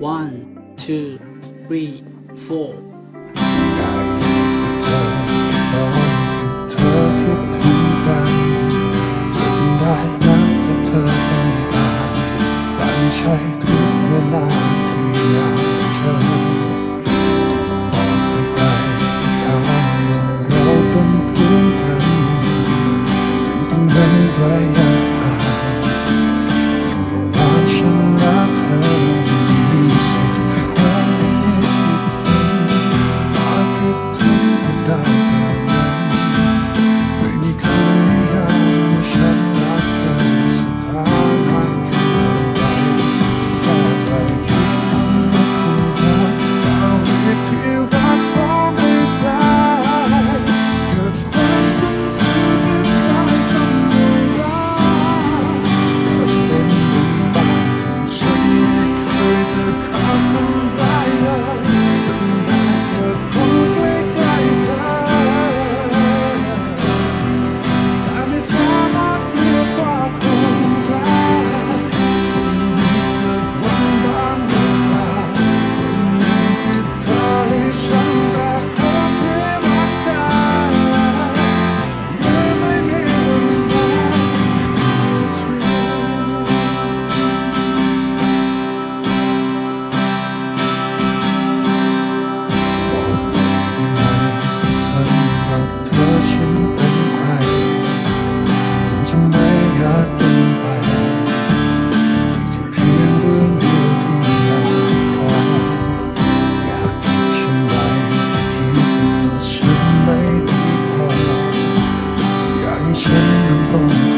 one two three four อยากอยู่กับเธอตอนที่เธอคิดถึงกันจะเป็นได้นะถ้าเธอต้องการแต่ไม่ใช่ทุกเวลาที่อยากเจอเราเป็นเพื่อนกันเป็นเพื่อนไกล tiempo.